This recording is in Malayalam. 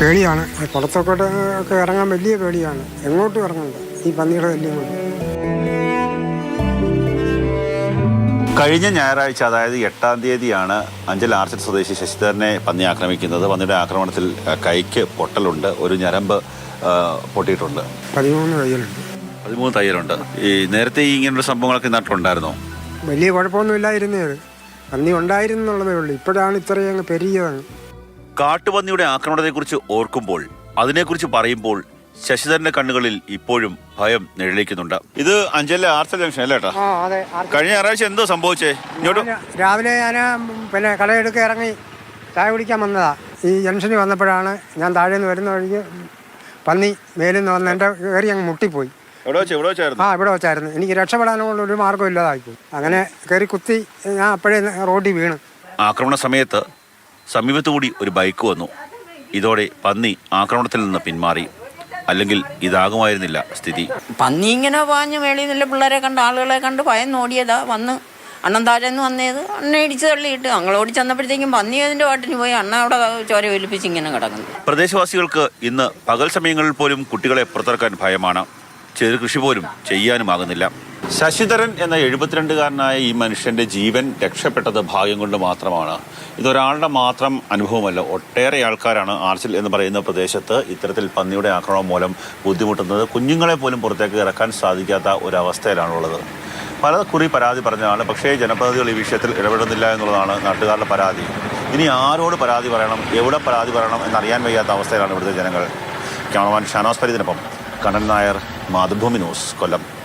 പേടിയാണ്. പുറത്തൊക്കെ ഒക്കെ ഇറങ്ങാൻ വലിയ പേടിയാണ്. എങ്ങോട്ടും ഇറങ്ങണ്ട. ഈ പന്നിയുടെ വലിയ കൊണ്ട്. കഴിഞ്ഞ ഞായറാഴ്ച അതായത് എട്ടാം തീയതിയാണ് അഞ്ചൽ ആർച്ചൽ സ്വദേശി ശശിധരനെ പന്നി ആക്രമിക്കുന്നത്. പന്നിയുടെ ആക്രമണത്തിൽ കൈക്ക് പൊട്ടലുണ്ട്. ഒരു ഞരമ്പ് പൊട്ടിയിട്ടുണ്ട്. പതിമൂന്ന് തയ്യലുണ്ട്. പതിമൂന്ന് തയ്യലുണ്ട്. ഈ നേരത്തെ ഈ ഇങ്ങനെയുള്ള സംഭവങ്ങളൊക്കെ നാട്ടിലുണ്ടായിരുന്നോ? വലിയ കുഴപ്പമൊന്നും ഇല്ലായിരുന്നത് പന്നി ഉണ്ടായിരുന്നുള്ളതേ എന്നുള്ളതേ ഉള്ളൂ. ഇപ്പോഴാണ് ഇത്രയും അങ്ങ് പെരിയതങ്ങ്. കാട്ടുപന്നിയുടെ ആക്രമണത്തെക്കുറിച്ച് ഓർക്കുമ്പോൾ അതിനെക്കുറിച്ച് പറയുമ്പോൾ ശശിധരന്റെ കണ്ണുകളിൽ ഇപ്പോഴും ഭയം നിഴലിക്കുന്നുണ്ട്. ഇത് അഞ്ചലിലെ ആർത്ത ജംഗ്ഷൻ അല്ലേ ഏട്ടാ? കഴിഞ്ഞ ഞായറാഴ്ച എന്തോ സംഭവിച്ചേ? ഇങ്ങോട്ട് രാവിലെ ഞാൻ പിന്നെ കടയെടുക്ക ഇറങ്ങി ചായ കുടിക്കാൻ വന്നതാ. ഈ ജംഗ്ഷനിൽ വന്നപ്പോഴാണ് ഞാൻ താഴെ നിന്ന് വരുന്ന വഴിക്ക് പന്നി മേലിൽ നിന്ന് വന്ന് എന്റെ കയറി അങ്ങ് മുട്ടിപ്പോയി. ആ ഇവിടെ വെച്ചായിരുന്നു. എനിക്ക് രക്ഷപ്പെടാനുള്ള ഒരു മാർഗം ഇല്ലാതായിപ്പോയി. അങ്ങനെ കയറി കുത്തി ഞാൻ അപ്പോഴേ റോഡിൽ വീണ്. ആക്രമണ സമയത്ത് സമീപത്തുകൂടി ഒരു ബൈക്ക് വന്നു. ഇതോടെ പന്നി ആക്രമണത്തിൽ നിന്ന് പിന്മാറി. അല്ലെങ്കിൽ ഇതാകുമായിരുന്നില്ല സ്ഥിതി. പന്നി ഇങ്ങനെ പാഞ്ഞ് മേളിൽ നിന്നുള്ള പിള്ളേരെ കണ്ട് ആളുകളെ കണ്ട് ഭയം നോടിയതാ വന്ന് അണ്ണൻ താഴെന്ന് വന്നത്. അണ്ണ ഇടിച്ച് തള്ളിയിട്ട് അങ്ങളോടി ചെന്നപ്പോഴത്തേക്കും പന്നി അതിന്റെ പാട്ടിന് പോയി. അണ്ണ അവിടെ ചോര ഒലിപ്പിച്ച് ഇങ്ങനെ കിടക്കുന്നു. പ്രദേശവാസികൾക്ക് ഇന്ന് പകൽ സമയങ്ങളിൽ പോലും കുട്ടികളെ പുറത്തിറക്കാൻ ഭയമാണ്. ചെറു കൃഷി പോലും ചെയ്യാനുമാകുന്നില്ല. ശശിധരൻ എന്ന എഴുപത്തിരണ്ടുകാരനായ ഈ മനുഷ്യന്റെ ജീവൻ രക്ഷപ്പെട്ടത് ഭാഗ്യം കൊണ്ട് മാത്രമാണ്. ഇതൊരാളുടെ മാത്രം അനുഭവമല്ല ഒട്ടേറെ ആൾക്കാരാണ് ആർച്ചിൽ എന്ന് പറയുന്ന പ്രദേശത്ത് ഇത്തരത്തിൽ പന്നിയുടെ ആക്രമണം മൂലം ബുദ്ധിമുട്ടുന്നത് കുഞ്ഞുങ്ങളെ പോലും പുറത്തേക്ക് ഇറക്കാൻ സാധിക്കാത്ത ഒരവസ്ഥയിലാണുള്ളത്. പല കുറി പരാതി പറഞ്ഞതാണ് പക്ഷേ ജനപ്രതിനിധികൾ ഈ വിഷയത്തിൽ ഇടപെടുന്നില്ല എന്നുള്ളതാണ് നാട്ടുകാരുടെ പരാതി. ഇനി ആരോട് പരാതി പറയണം എവിടെ പരാതി പറയണം എന്നറിയാൻ വയ്യാത്ത അവസ്ഥയിലാണ് ഇവിടുത്തെ ജനങ്ങൾ. ക്യാമറമാൻ ഷാനോസ് ഫരീദിനൊപ്പം കണ്ണൻ നായർ മാതൃഭൂമി ന്യൂസ് കൊല്ലം.